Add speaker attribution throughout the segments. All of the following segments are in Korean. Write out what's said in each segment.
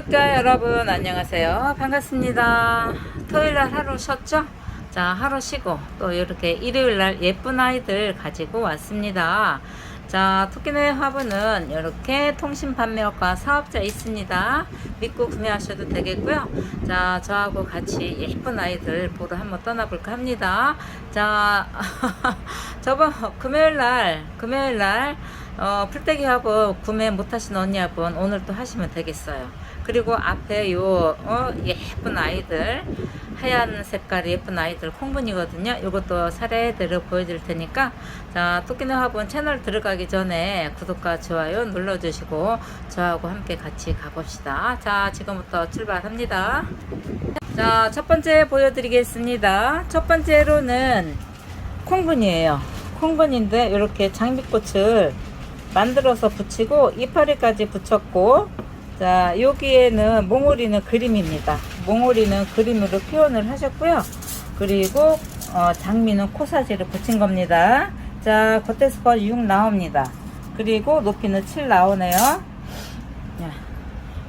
Speaker 1: 구독자 여러분 안녕하세요. 반갑습니다. 토요일날 하루 쉬었죠? 자 하루 쉬고 또 이렇게 일요일날 예쁜 아이들 가지고 왔습니다. 자 토끼네 화분은 이렇게 통신 판매업과 사업자 있습니다. 믿고 구매하셔도 되겠고요. 자 저하고 같이 예쁜 아이들 보러 한번 떠나볼까 합니다. 자 저번 금요일날 금요일날 어, 풀떼기 화분 구매 못하신 언니분 오늘 또 하시면 되겠어요. 그리고 앞에 요 어, 예쁜 아이들 하얀 색깔 예쁜 아이들 콩분이거든요. 요것도 사례대로 보여드릴 테니까 자 토끼네 화분 채널 들어가기 전에 구독과 좋아요 눌러주시고 저하고 함께 같이 가봅시다. 자 지금부터 출발합니다. 자 첫 번째 보여드리겠습니다. 첫 번째로는 콩분이에요. 콩분인데 이렇게 장미꽃을 만들어서 붙이고 이파리까지 붙였고 자 여기에는 몽오리는 그림입니다. 몽오리는 그림으로 표현을 하셨고요. 그리고 어, 장미는 코사지를 붙인 겁니다. 자 겉에서 거6 나옵니다. 그리고 높이는 7 나오네요. 자,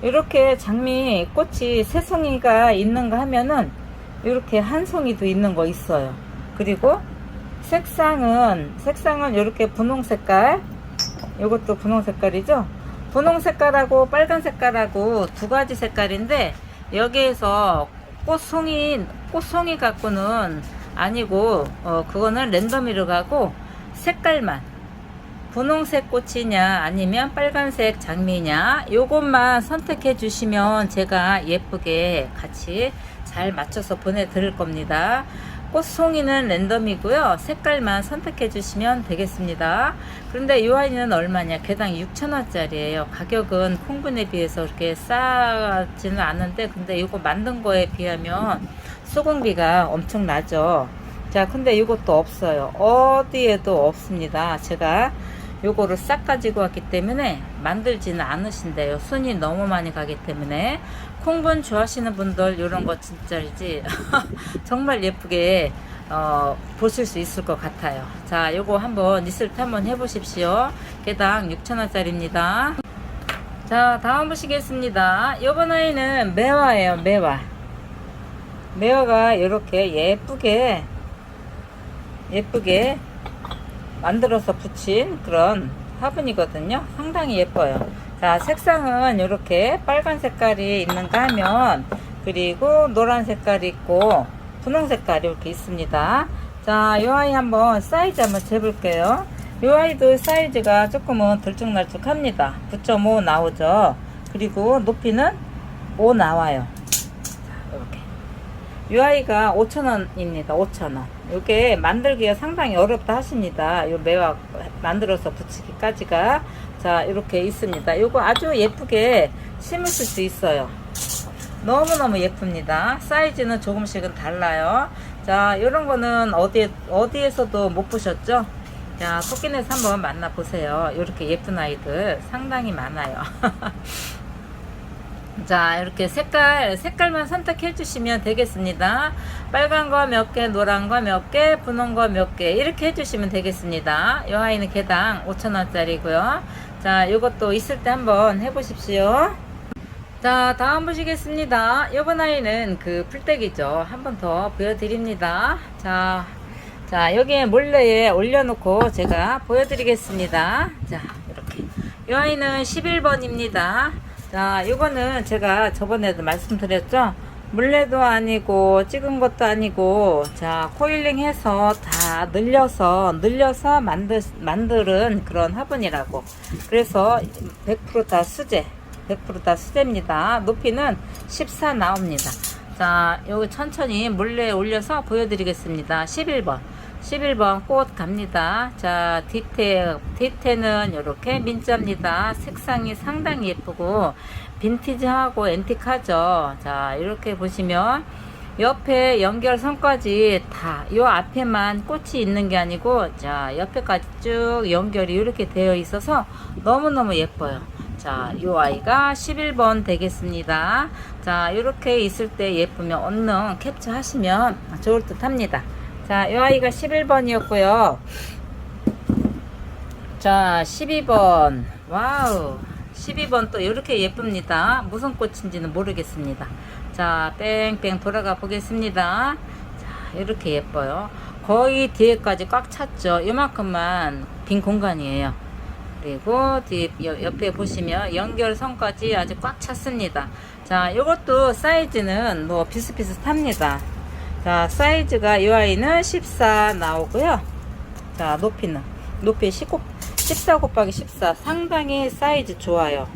Speaker 1: 이렇게 장미 꽃이 세 송이가 있는가 하면은 이렇게 한 송이도 있는 거 있어요. 그리고 색상은 색상은 이렇게 분홍 색깔 이것도 분홍 색깔이죠 분홍 색깔하고 빨간 색깔하고 두 가지 색깔인데 여기에서 꽃송이 꽃송이 갖고는 아니고 어 그거는 랜덤으로 가고 색깔만. 분홍색 꽃이냐 아니면 빨간색 장미냐 요것만 선택해 주시면 제가 예쁘게 같이 잘 맞춰서 보내 드릴 겁니다 꽃송이는 랜덤이고요. 색깔만 선택해 주시면 되겠습니다. 그런데 이 아이는 얼마냐? 개당 6천원짜리예요. 가격은 콩분에 비해서 그렇게 싸지는 않은데 근데 이거 만든 거에 비하면 수공비가 엄청 나죠. 자 근데 이것도 없어요. 어디에도 없습니다. 제가 요거를 싹 가지고 왔기 때문에 만들지는 않으신대요. 손이 너무 많이 가기 때문에. 콩분 좋아하시는 분들 이런 거 진짜이지 정말 예쁘게 어, 보실 수 있을 것 같아요. 자 요거 한번 리스트 한번 해보십시오. 개당 6천원짜리입니다. 자 다음 보시겠습니다. 요번 아이는 매화예요 매화. 매화가 이렇게 예쁘게 예쁘게 만들어서 붙인 그런 화분이거든요. 상당히 예뻐요. 자, 색상은 이렇게 빨간 색깔이 있는가 하면 그리고 노란 색깔이 있고 분홍 색깔이 이렇게 있습니다. 자, 이 아이 한번 사이즈 한번 재볼게요. 이 아이도 사이즈가 조금은 들쭉날쭉합니다. 9.5 나오죠. 그리고 높이는 5 나와요. 이 아이가 5,000원입니다. 5,000원. 이게 만들기가 상당히 어렵다 하십니다. 이 매화 만들어서 붙이기까지가 자 이렇게 있습니다. 이거 아주 예쁘게 심으실 수 있어요. 너무너무 예쁩니다. 사이즈는 조금씩은 달라요. 자 이런 거는 어디 어디에서도 못 보셨죠? 자 토끼넷 한번 만나보세요. 이렇게 예쁜 아이들 상당히 많아요. 자 이렇게 색깔 색깔만 선택해 주시면 되겠습니다. 빨간 거 몇개 노란 거 몇개 분홍 거 몇 개 이렇게 해주시면 되겠습니다. 이 아이는 개당 5천원짜리고요. 자 이것도 있을 때 한번 해 보십시오. 자 다음 보시겠습니다. 이번 아이는 그 풀떼기죠. 한번 더 보여드립니다. 자, 자 여기에 몰래에 올려놓고 제가 보여드리겠습니다. 자 이렇게. 이 아이는 11번입니다 자, 이거는 제가 저번에도 말씀드렸죠? 물레도 아니고 찍은 것도 아니고 자 코일링 해서 다 늘려서 늘려서 만들, 만드는 그런 화분이라고. 그래서 100%다 수제 100%다 수제입니다. 높이는 14 나옵니다. 자 여기 천천히 물레에 올려서 보여드리겠습니다. 11번 11번 꽃 갑니다. 자, 뒤태, 뒤태는 이렇게 민자입니다. 색상이 상당히 예쁘고, 빈티지하고 앤틱하죠. 자, 이렇게 보시면, 옆에 연결선까지 다, 요 앞에만 꽃이 있는 게 아니고, 자, 옆에까지 쭉 연결이 이렇게 되어 있어서 너무너무 예뻐요. 자, 요 아이가 11번 되겠습니다. 자, 이렇게 있을 때 예쁘면 얼른 캡처 하시면 좋을 듯 합니다. 자, 이 아이가 11번이었고요. 자, 12번. 와우. 12번 또 이렇게 예쁩니다. 무슨 꽃인지는 모르겠습니다. 자, 뺑뺑 돌아가 보겠습니다. 자, 이렇게 예뻐요. 거의 뒤에까지 꽉 찼죠. 이만큼만 빈 공간이에요. 그리고 뒤 여- 옆에 보시면 연결선까지 아주 꽉 찼습니다. 자, 이것도 사이즈는 뭐 비슷비슷합니다. 자, 사이즈가 이 아이는 14 나오고요. 자, 높이는 높이 19, 14 곱하기 14 상당히 사이즈 좋아요.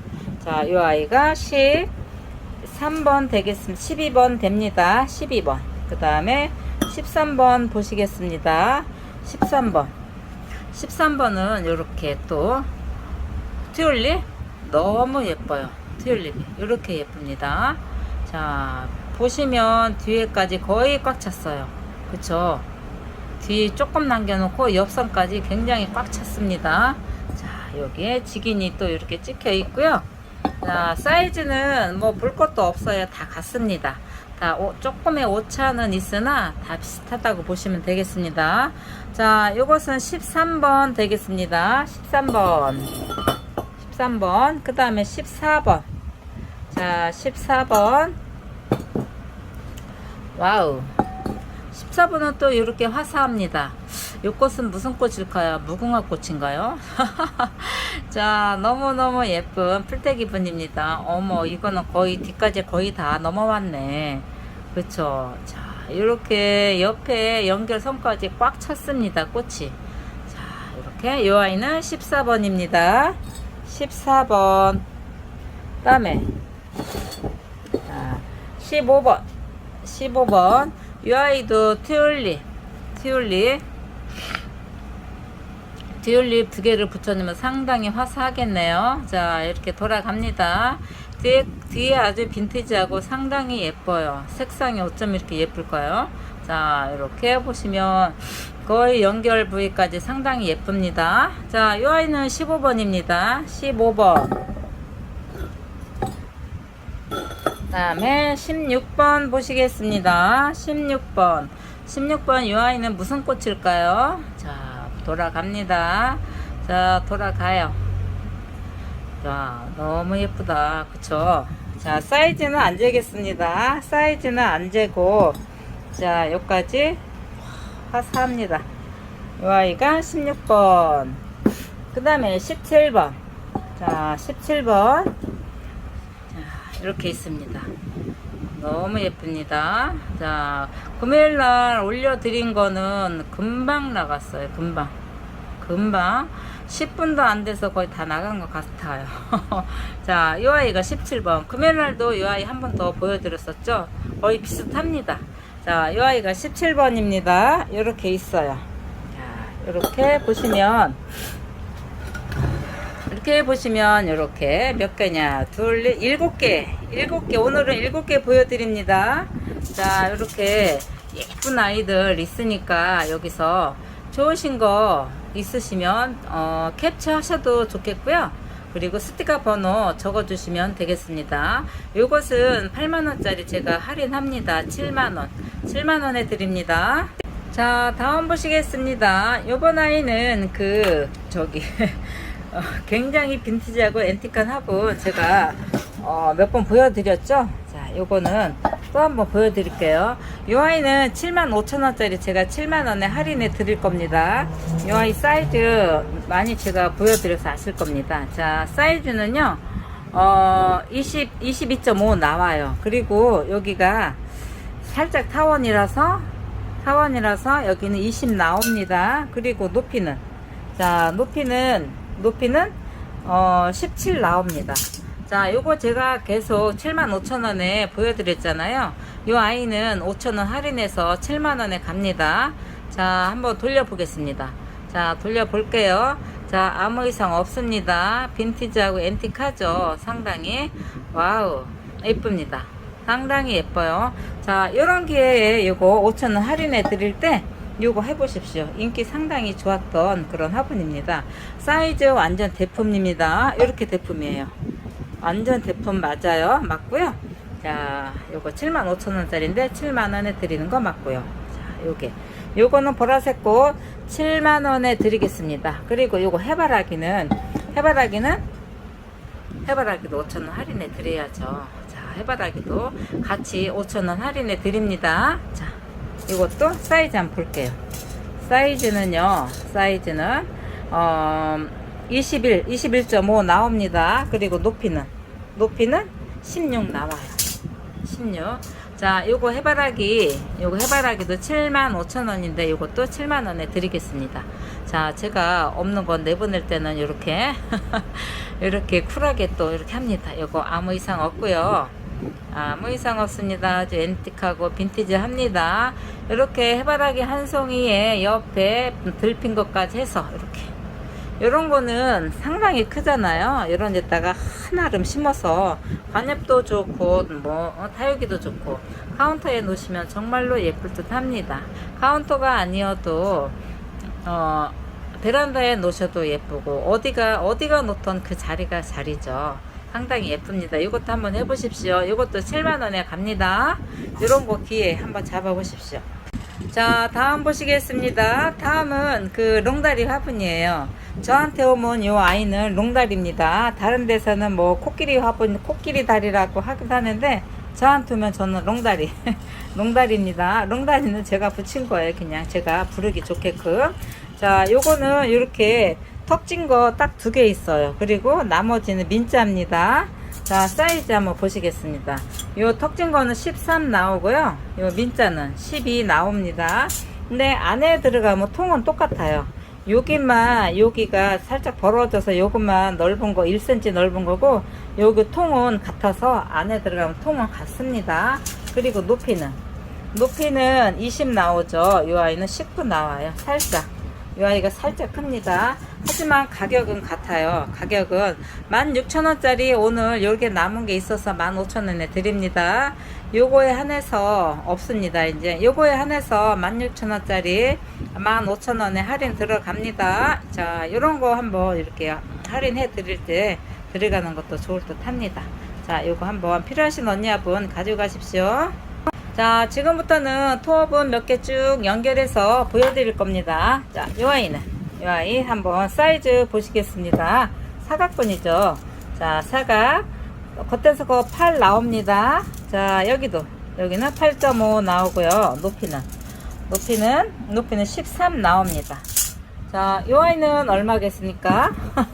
Speaker 1: 자, 이 아이가 13번 되겠습니다. 12번 됩니다. 12번. 그 다음에 13번 보시겠습니다. 13번. 13번은 이렇게 또 튤립 너무 예뻐요. 튤립이 이렇게 예쁩니다. 자 보시면 뒤에까지 거의 꽉 찼어요. 그쵸? 뒤 조금 남겨놓고 옆선까지 굉장히 꽉 찼습니다. 자 여기에 직인이 또 이렇게 찍혀 있고요. 자 사이즈는 뭐 볼 것도 없어요. 다 같습니다. 다 오- 조금의 오차는 있으나 다 비슷하다고 보시면 되겠습니다. 자 이것은 13번 되겠습니다. 13번 13번 그 다음에 14번 자 14번 와우. 14번은 또 이렇게 화사합니다. 이 꽃은 무슨 꽃일까요? 무궁화 꽃인가요? 자 너무너무 예쁜 풀떼기 분입니다. 어머 이거는 거의 뒤까지 거의 다 넘어왔네. 그쵸? 자 이렇게 옆에 연결선까지 꽉 찼습니다 꽃이. 자 이렇게 이 아이는 14번입니다. 14번. 다음에. 자, 15번 15번. 이 아이도 튤립 튤립 튤립 두 개를 붙여주면 상당히 화사하겠네요. 자 이렇게 돌아갑니다. 뒤에, 뒤에 아주 빈티지하고 상당히 예뻐요. 색상이 어쩜 이렇게 예쁠까요? 자 이렇게 보시면 거의 연결 부위까지 상당히 예쁩니다. 자 이 아이는 15번입니다. 15번 다음에 16번 보시겠습니다. 16번. 16번 이 아이는 무슨 꽃일까요? 자 돌아갑니다. 자 돌아가요. 자 너무 예쁘다. 그쵸? 자 사이즈는 안 재겠습니다. 사이즈는 안 재고 자 여기까지 화사합니다. 이 아이가 16번. 그 다음에 17번. 자 17번. 자 이렇게 있습니다. 너무 예쁩니다. 자 금요일날 올려드린 거는 금방 나갔어요 금방. 금방. 10분도 안 돼서 거의 다 나간 것 같아요. 자 이 아이가 17번. 금요일날도 이 아이 한 번 더 보여드렸었죠? 거의 비슷합니다. 자 이 아이가 17번입니다. 이렇게 있어요. 자 이렇게 보시면 이렇게 보시면 이렇게 몇 개냐? 둘 넷, 일곱 개. 일곱 개. 오늘은 일곱 개 보여드립니다. 자 이렇게 예쁜 아이들 있으니까 여기서 좋으신 거 있으시면 어, 캡처 하셔도 좋겠고요. 그리고 스티커 번호 적어 주시면 되겠습니다. 요것은 8만원짜리 제가 할인합니다. 7만원. 7만원에 드립니다. 자 다음 보시겠습니다. 요번 아이는 그 저기 어, 굉장히 빈티지하고 앤틱한 화분 제가 어, 몇 번 보여드렸죠? 자 요거는 또 한번 보여드릴게요. 이 아이는 75,000원짜리 제가 7만원에 할인해 드릴 겁니다. 이 아이 사이즈 많이 제가 보여드려서 아실 겁니다. 자 사이즈는요 어, 20, 22.5 나와요. 그리고 여기가 살짝 타원이라서 타원이라서 여기는 20 나옵니다. 그리고 높이는. 자 높이는 높이는 어, 17 나옵니다. 자 요거 제가 계속 75,000원에 보여드렸잖아요. 요 아이는 5,000원 할인해서 7만원에 갑니다. 자 한번 돌려보겠습니다. 자 돌려볼게요. 자 아무 이상 없습니다. 빈티지하고 앤틱하죠? 상당히. 와우 예쁩니다. 상당히 예뻐요. 자 요런 기회에 요거 5,000원 할인해 드릴 때 요거 해보십시오. 인기 상당히 좋았던 그런 화분입니다. 사이즈 완전 대품입니다. 이렇게 대품이에요. 완전 대품 맞아요? 맞고요. 자 요거 75,000원짜리인데 7만원에 드리는 거 맞고요. 자 요게. 요거는 보라색 꽃 7만원에 드리겠습니다. 그리고 요거 해바라기는 해바라기는 해바라기도 5천원 할인해 드려야죠. 자, 해바라기도 같이 5천원 할인해 드립니다. 자, 이것도 사이즈 한번 볼게요. 사이즈는요, 사이즈는, 어, 21, 21.5 나옵니다. 그리고 높이는, 높이는 16 나와요. 16. 자, 요거 해바라기, 요거 해바라기도 75,000원인데 요것도 7만원에 드리겠습니다. 자, 제가 없는 건 내보낼 때는 이렇게, 이렇게 쿨하게 또 이렇게 합니다. 요거 아무 이상 없고요. 아무 이상 없습니다. 아주 앤틱하고 빈티지 합니다. 이렇게 해바라기 한 송이에 옆에 들핀 것까지 해서 이렇게 이런 거는 상당히 크잖아요. 이런 데다가 하나름 심어서 관엽도 좋고 뭐 어, 다육이도 좋고 카운터에 놓으시면 정말로 예쁠 듯 합니다. 카운터가 아니어도 어 베란다에 놓으셔도 예쁘고 어디가 어디가 놓던 그 자리가 자리죠. 상당히 예쁩니다. 이것도 한번 해보십시오. 이것도 7만 원에 갑니다. 이런 거 기회 한번 잡아보십시오. 자, 다음 보시겠습니다. 다음은 그 롱다리 화분이에요. 저한테 오면 요 아이는 롱다리입니다. 다른 데서는 뭐 코끼리 화분, 코끼리 다리라고 하긴 하는데 저한테 오면 저는 롱다리. 롱다리입니다. 롱다리는 제가 붙인 거예요. 그냥 제가 부르기 좋게끔. 자, 요거는 이렇게 턱진 거 딱 두 개 있어요. 그리고 나머지는 민자입니다. 자, 사이즈 한번 보시겠습니다. 요 턱진 거는 13 나오고요. 요 민자는 12 나옵니다. 근데 안에 들어가면 통은 똑같아요. 여기만 여기가 살짝 벌어져서 요것만 넓은 거 1cm 넓은 거고 여기 통은 같아서 안에 들어가면 통은 같습니다. 그리고 높이는 높이는 20 나오죠. 이 아이는 19 나와요. 살짝. 이 아이가 살짝 큽니다. 하지만 가격은 같아요. 가격은 16,000원짜리 오늘 요렇게 남은 게 있어서 15,000원에 드립니다. 요거에 한해서 없습니다. 이제 요거에 한해서 16,000원짜리 15,000원에 할인 들어갑니다. 자, 요런 거 한번 이렇게 할인해 드릴 때 들어가는 것도 좋을 듯 합니다. 자, 요거 한번 필요하신 언니분 가져가십시오. 자, 지금부터는 토업은 몇 개 쭉 연결해서 보여드릴 겁니다. 자, 요 아이는, 요 아이 한번 사이즈 보시겠습니다. 사각분이죠. 자, 사각. 겉에서 그8 나옵니다. 자, 여기도, 여기는 8.5 나오고요. 높이는, 높이는, 높이는 13 나옵니다. 자, 요 아이는 얼마겠습니까?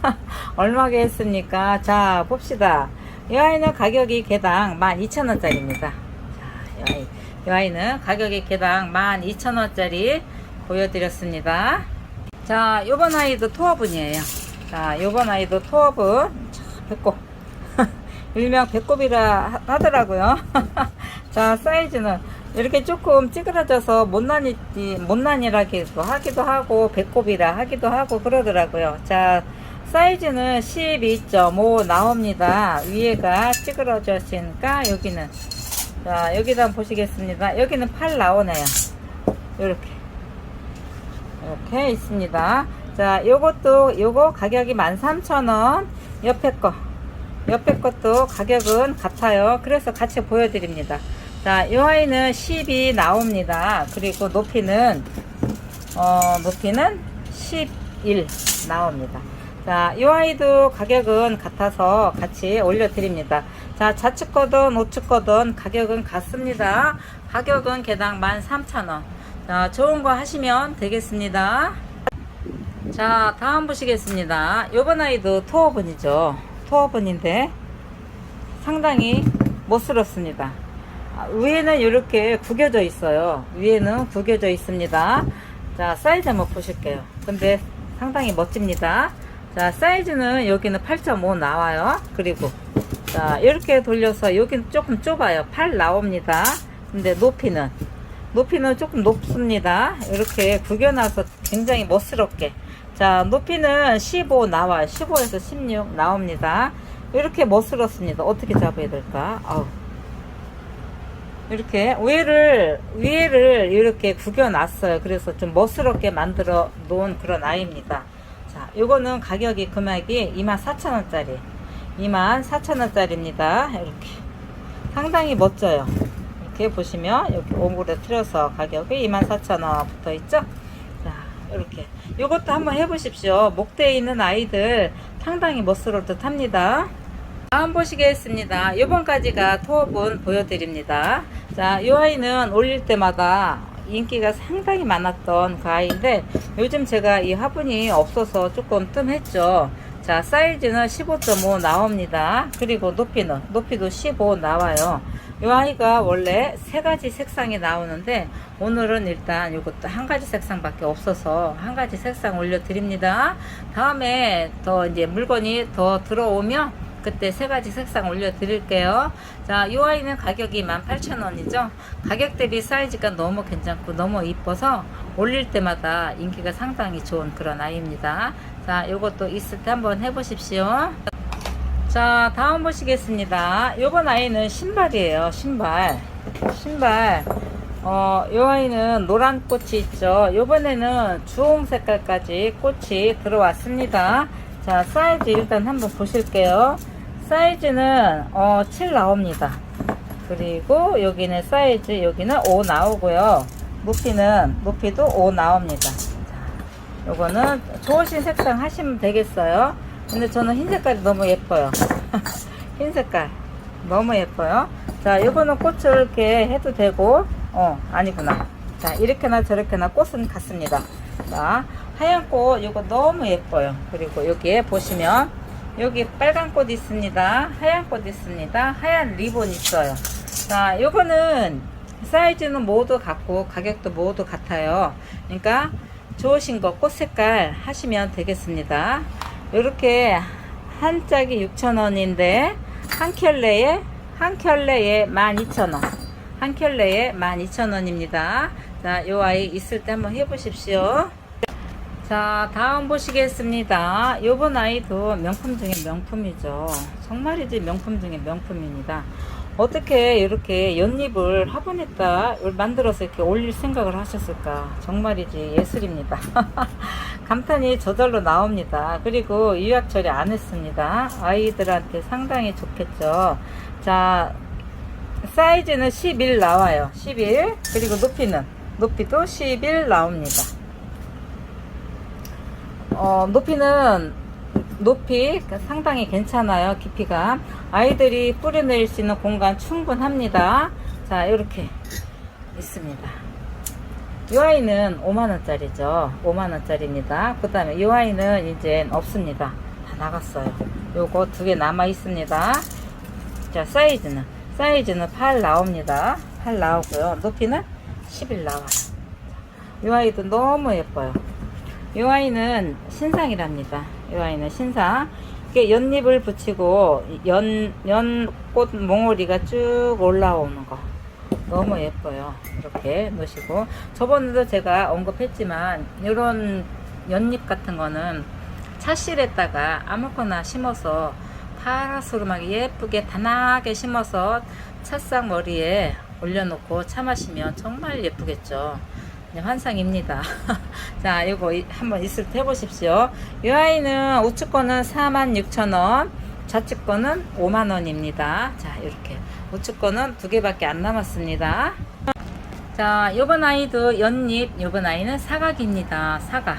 Speaker 1: 얼마겠습니까? 자, 봅시다. 이 아이는 가격이 개당 12,000원짜리입니다. 아이, 이 아이는 가격이 개당 12,000원짜리 보여드렸습니다. 자, 요번 아이도 토어분이에요. 자, 요번 아이도 토어분. 자, 배꼽. 일명 배꼽이라 하- 하더라고요. 자, 사이즈는 이렇게 조금 찌그러져서 못난이, 못난이라기도 하기도 하고, 배꼽이라 하기도 하고 그러더라고요. 자, 사이즈는 12.5 나옵니다. 위에가 찌그러졌으니까 여기는 자, 여기다 보시겠습니다. 여기는 8 나오네요. 이렇게. 이렇게 있습니다. 자, 요것도, 요거 가격이 13,000원. 옆에 거. 옆에 것도 가격은 같아요. 그래서 같이 보여드립니다. 자, 요 아이는 10이 나옵니다. 그리고 높이는, 어, 높이는 11 나옵니다. 자, 이 아이도 가격은 같아서 같이 올려드립니다. 자, 좌측 거든 우측 거든 가격은 같습니다. 가격은 개당 13,000원. 자, 좋은 거 하시면 되겠습니다. 자, 다음 보시겠습니다. 요번 아이도 토어분이죠. 토어분인데 상당히 멋스럽습니다. 아, 위에는 이렇게 구겨져 있어요. 위에는 구겨져 있습니다. 자, 사이즈 한번 보실게요. 근데 상당히 멋집니다. 자, 사이즈는 여기는 8.5 나와요. 그리고 자, 이렇게 돌려서 여기는 조금 좁아요. 8 나옵니다. 근데 높이는 높이는 조금 높습니다. 이렇게 구겨놔서 굉장히 멋스럽게. 자, 높이는 15 나와요. 15에서 16 나옵니다. 이렇게 멋스럽습니다. 어떻게 잡아야 될까? 아우. 이렇게 위를 위를 이렇게 구겨놨어요. 그래서 좀 멋스럽게 만들어 놓은 그런 아이입니다. 자, 요거는 가격이 금액이 24,000원짜리. 24,000원짜리입니다. 이렇게 상당히 멋져요. 이렇게 보시면 여기 옹골에 틀어서 가격이 24,000원 붙어 있죠? 자, 이렇게 요것도 한번 해보십시오. 목대에 있는 아이들 상당히 멋스러울 듯 합니다. 다음 보시겠습니다. 요번까지가 톱은 보여드립니다. 자, 이 아이는 올릴 때마다 인기가 상당히 많았던 그 아이인데 요즘 제가 이 화분이 없어서 조금 뜸했죠. 자, 사이즈는 15.5 나옵니다. 그리고 높이는 높이도 15 나와요. 이 아이가 원래 세 가지 색상이 나오는데 오늘은 일단 이것도 한 가지 색상밖에 없어서 한 가지 색상 올려드립니다. 다음에 더 이제 물건이 더 들어오면 그때 세 가지 색상 올려드릴게요. 자, 이 아이는 가격이 18,000원이죠. 가격 대비 사이즈가 너무 괜찮고 너무 이뻐서 올릴 때마다 인기가 상당히 좋은 그런 아이입니다. 자, 요것도 있을 때 한번 해보십시오. 자, 다음 보시겠습니다. 요번 아이는 신발이에요. 신발. 신발. 어, 요 아이는 노란 꽃이 있죠. 요번에는 주홍 색깔까지 꽃이 들어왔습니다. 자, 사이즈 일단 한번 보실게요. 사이즈는 어, 7 나옵니다. 그리고 여기는 사이즈 여기는 5 나오고요. 높이는 높이도 5 나옵니다. 자, 요거는 좋으신 색상 하시면 되겠어요. 근데 저는 흰 색깔이 너무 예뻐요. 흰 색깔 너무 예뻐요. 자, 요거는 꽃을 이렇게 해도 되고, 어, 아니구나. 자, 이렇게나 저렇게나 꽃은 같습니다. 자, 하얀 꽃, 요거 너무 예뻐요. 그리고 여기에 보시면, 여기 빨간 꽃 있습니다. 하얀 꽃 있습니다. 하얀 리본 있어요. 자, 요거는 사이즈는 모두 같고, 가격도 모두 같아요. 그러니까, 좋으신 거 꽃 색깔 하시면 되겠습니다. 요렇게 한 짝이 6,000원인데 한 켤레에 한 켤레에 12,000원. 한 켤레에 12,000원입니다. 자, 요 아이 있을 때 한번 해 보십시오. 자, 다음 보시겠습니다. 요번 아이도 명품 중에 명품이죠. 정말이지 명품 중에 명품입니다. 어떻게 이렇게 연잎을 화분에다 만들어서 이렇게 올릴 생각을 하셨을까? 정말이지 예술입니다. 감탄이 저절로 나옵니다. 그리고 유약 처리 안 했습니다. 아이들한테 상당히 좋겠죠. 자, 사이즈는 11 나와요. 11. 그리고 높이는 높이도 11 나옵니다. 어, 높이는 높이 상당히 괜찮아요. 깊이가. 아이들이 뿌려낼 수 있는 공간 충분합니다. 자, 이렇게 있습니다. 이 아이는 5만원짜리죠. 5만원짜리입니다. 그 다음에 이 아이는 이제 없습니다. 다 나갔어요. 요거 두 개 남아 있습니다. 자, 사이즈는. 사이즈는 8 나옵니다. 8 나오고요. 높이는 11 나와요. 이 아이도 너무 예뻐요. 이 아이는 신상이랍니다. 이 아이는 신상. 이게 연잎을 붙이고 연 연꽃 몽우리가 쭉 올라오는 거 너무 예뻐요. 이렇게 놓으시고 저번에도 제가 언급했지만 이런 연잎 같은 거는 차실에다가 아무거나 심어서 파라소름하게 예쁘게 단하게 심어서 찻상 머리에 올려놓고 차 마시면 정말 예쁘겠죠. 네, 환상입니다. 자, 이거 이- 한번 있을 때 해보십시오. 이 아이는 우측 거는 46,000원, 좌측 거는 5만원입니다. 자, 이렇게. 우측 거는 두 개밖에 안 남았습니다. 자, 요번 아이도 연잎, 요번 아이는 사각입니다. 사각.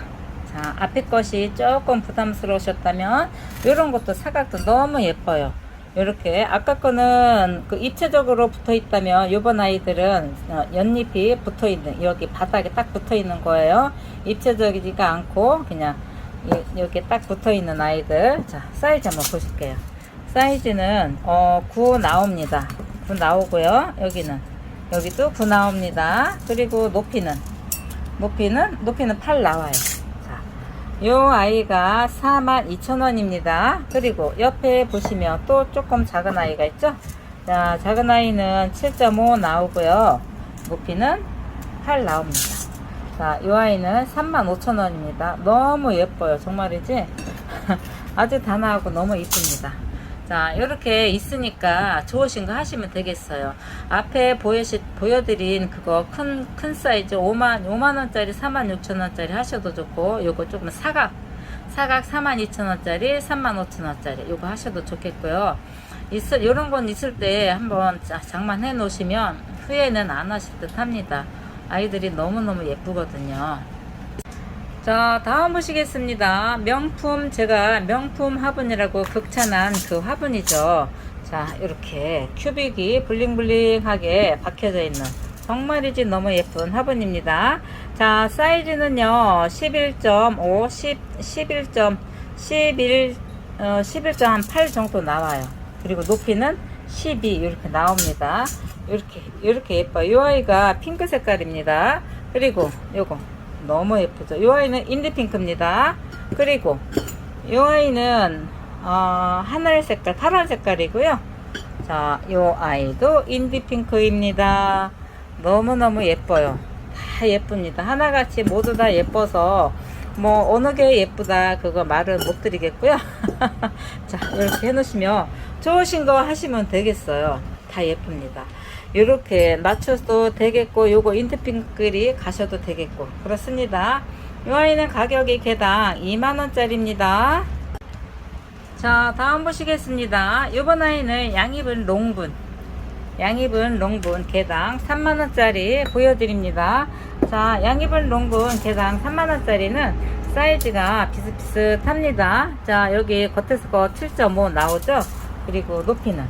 Speaker 1: 자, 앞에 것이 조금 부담스러우셨다면, 요런 것도 사각도 너무 예뻐요. 요렇게 아까 거는 그 입체적으로 붙어 있다면 요번 아이들은 어, 연잎이 붙어 있는 여기 바닥에 딱 붙어 있는 거예요. 입체적이지가 않고 그냥 이- 이렇게 딱 붙어 있는 아이들. 자, 사이즈 한번 보실게요. 사이즈는 어, 9 나옵니다. 9 나오고요. 여기는 여기도 9 나옵니다. 그리고 높이는 높이는 높이는 8 나와요. 자, 요 아이가 42,000원입니다. 그리고 옆에 보시면 또 조금 작은 아이가 있죠? 자, 작은 아이는 7.5 나오고요. 높이는 8 나옵니다. 자, 이 아이는 35,000원입니다. 너무 예뻐요. 정말이지? 아주 단아하고 너무 이쁩니다. 자, 이렇게 있으니까 좋으신 거 하시면 되겠어요. 앞에 보여시, 보여드린 그거 큰, 큰 사이즈 5만, 5만원짜리, 4만 6천원짜리 하셔도 좋고, 요거 조금 사각, 사각 4만 2천원짜리, 3만 5천원짜리, 요거 하셔도 좋겠고요. 있을, 요런 건 있을 때 한번 자- 장만해 놓으시면 후회는 안 하실 듯 합니다. 아이들이 너무너무 예쁘거든요. 자, 다음 보시겠습니다. 명품, 제가 명품 화분이라고 극찬한 그 화분이죠. 자, 이렇게 큐빅이 블링블링하게 박혀져 있는 정말이지 너무 예쁜 화분입니다. 자, 사이즈는요, 11.5, 10, 11. 11, 어, 11.8 정도 나와요. 그리고 높이는 12 이렇게 나옵니다. 이렇게 이렇게 예뻐요. 이 아이가 핑크 색깔입니다. 그리고 요거 너무 예쁘죠. 이 아이는 인디 핑크입니다. 그리고 이 아이는 어, 하늘 색깔 파란 색깔이고요. 자, 이 아이도 인디 핑크입니다. 너무 너무 예뻐요. 다 예쁩니다. 하나같이 모두 다 예뻐서 뭐 어느 게 예쁘다 그거 말은 못 드리겠고요. 자 이렇게 해놓으시면 좋으신 거 하시면 되겠어요. 다 예쁩니다. 이렇게 맞춰도 되겠고 요거 인트핑크리 가셔도 되겠고 그렇습니다. 이 아이는 가격이 개당 2만원짜리입니다. 자 다음 보시겠습니다. 이번 아이는 양입은 롱분 양입은 롱분 개당 3만원짜리 보여드립니다. 자, 양입은 롱분 개당 3만원짜리는 사이즈가 비슷비슷합니다. 자, 여기 겉에서 거 7.5 나오죠? 그리고 높이는,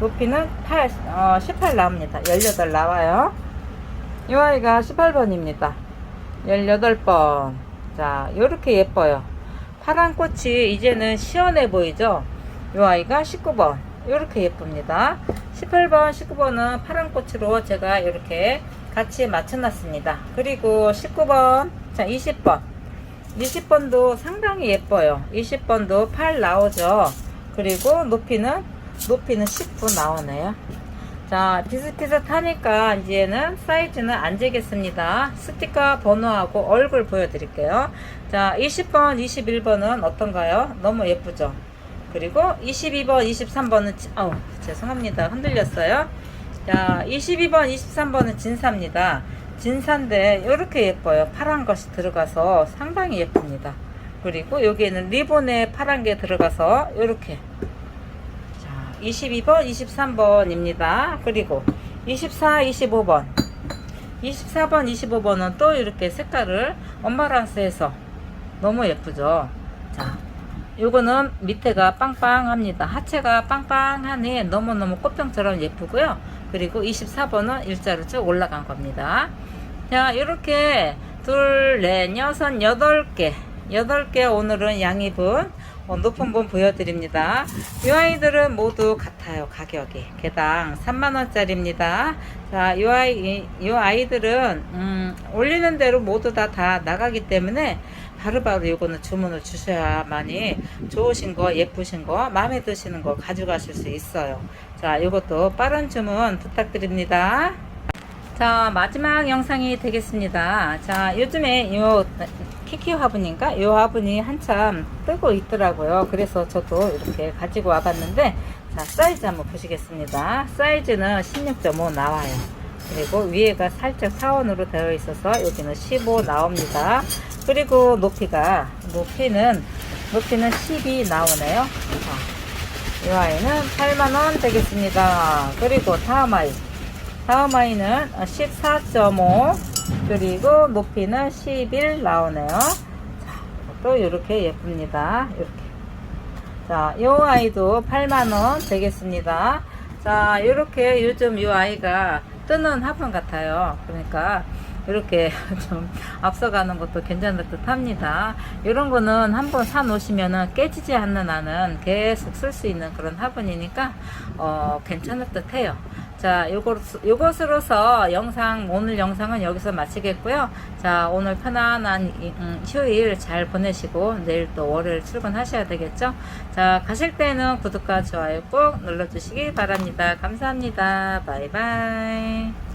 Speaker 1: 높이는 8, 어, 18 나옵니다. 18 나와요. 이 아이가 18번입니다. 18번. 자, 요렇게 예뻐요. 파란 꽃이 이제는 시원해 보이죠? 이 아이가 19번. 이렇게 예쁩니다. 18번, 19번은 파란 꽃으로 제가 이렇게 같이 맞춰놨습니다. 그리고 19번, 자 20번, 20번도 상당히 예뻐요. 20번도 8 나오죠. 그리고 높이는 높이는 19 나오네요. 자 비슷비슷하니까 이제는 사이즈는 안 재겠습니다. 스티커 번호하고 얼굴 보여드릴게요. 자 20번, 21번은 어떤가요? 너무 예쁘죠? 그리고 22번, 23번은 아우 죄송합니다. 흔들렸어요. 자, 22번, 23번은 진사입니다. 진사인데 이렇게 예뻐요. 파란 것이 들어가서 상당히 예쁩니다. 그리고 여기에는 리본에 파란 게 들어가서 이렇게 자, 22번, 23번입니다. 그리고 24, 25번 24번, 25번은 또 이렇게 색깔을 엄마랑스해서 너무 예쁘죠. 자, 요거는 밑에가 빵빵합니다. 하체가 빵빵하니 너무너무 꽃병처럼 예쁘고요. 그리고 24번은 일자로 쭉 올라간 겁니다. 자, 이렇게 둘, 넷, 여섯, 여덟 개. 여덟 개 오늘은 양입은 어, 높은 분 보여드립니다. 이 아이들은 모두 같아요. 가격이. 개당 3만원짜리입니다. 자, 이 아이, 이 아이들은, 음, 올리는 대로 모두 다, 다 나가기 때문에 바로바로 이거는 주문을 주셔야만이 좋으신 거, 예쁘신 거, 마음에 드시는 거 가져가실 수 있어요. 자, 이것도 빠른 주문 부탁드립니다. 자, 마지막 영상이 되겠습니다. 자, 요즘에 요 키키 화분인가? 요 화분이 한참 뜨고 있더라고요. 그래서 저도 이렇게 가지고 와봤는데, 자, 사이즈 한번 보시겠습니다. 사이즈는 16.5 나와요. 그리고 위에가 살짝 사원으로 되어 있어서 여기는 15 나옵니다. 그리고 높이가, 높이는, 높이는 10이 나오네요. 자, 이 아이는 8만원 되겠습니다. 그리고 다음 아이. 다음 아이는 14.5 그리고 높이는 11 나오네요. 자, 또 이렇게 예쁩니다. 이렇게. 자, 이 아이도 8만원 되겠습니다. 자, 이렇게 요즘 이 아이가 뜨는 화분 같아요. 그러니까 이렇게 좀 앞서가는 것도 괜찮을 듯 합니다. 이런 거는 한번 사 놓으시면은 깨지지 않는 한은 계속 쓸 수 있는 그런 화분이니까 어, 괜찮을 듯 해요. 자, 요것, 요것으로서 영상, 오늘 영상은 여기서 마치겠고요. 자, 오늘 편안한 이- 음, 휴일 잘 보내시고 내일 또 월요일 출근하셔야 되겠죠? 자, 가실 때는 구독과 좋아요 꼭 눌러주시기 바랍니다. 감사합니다. 바이바이.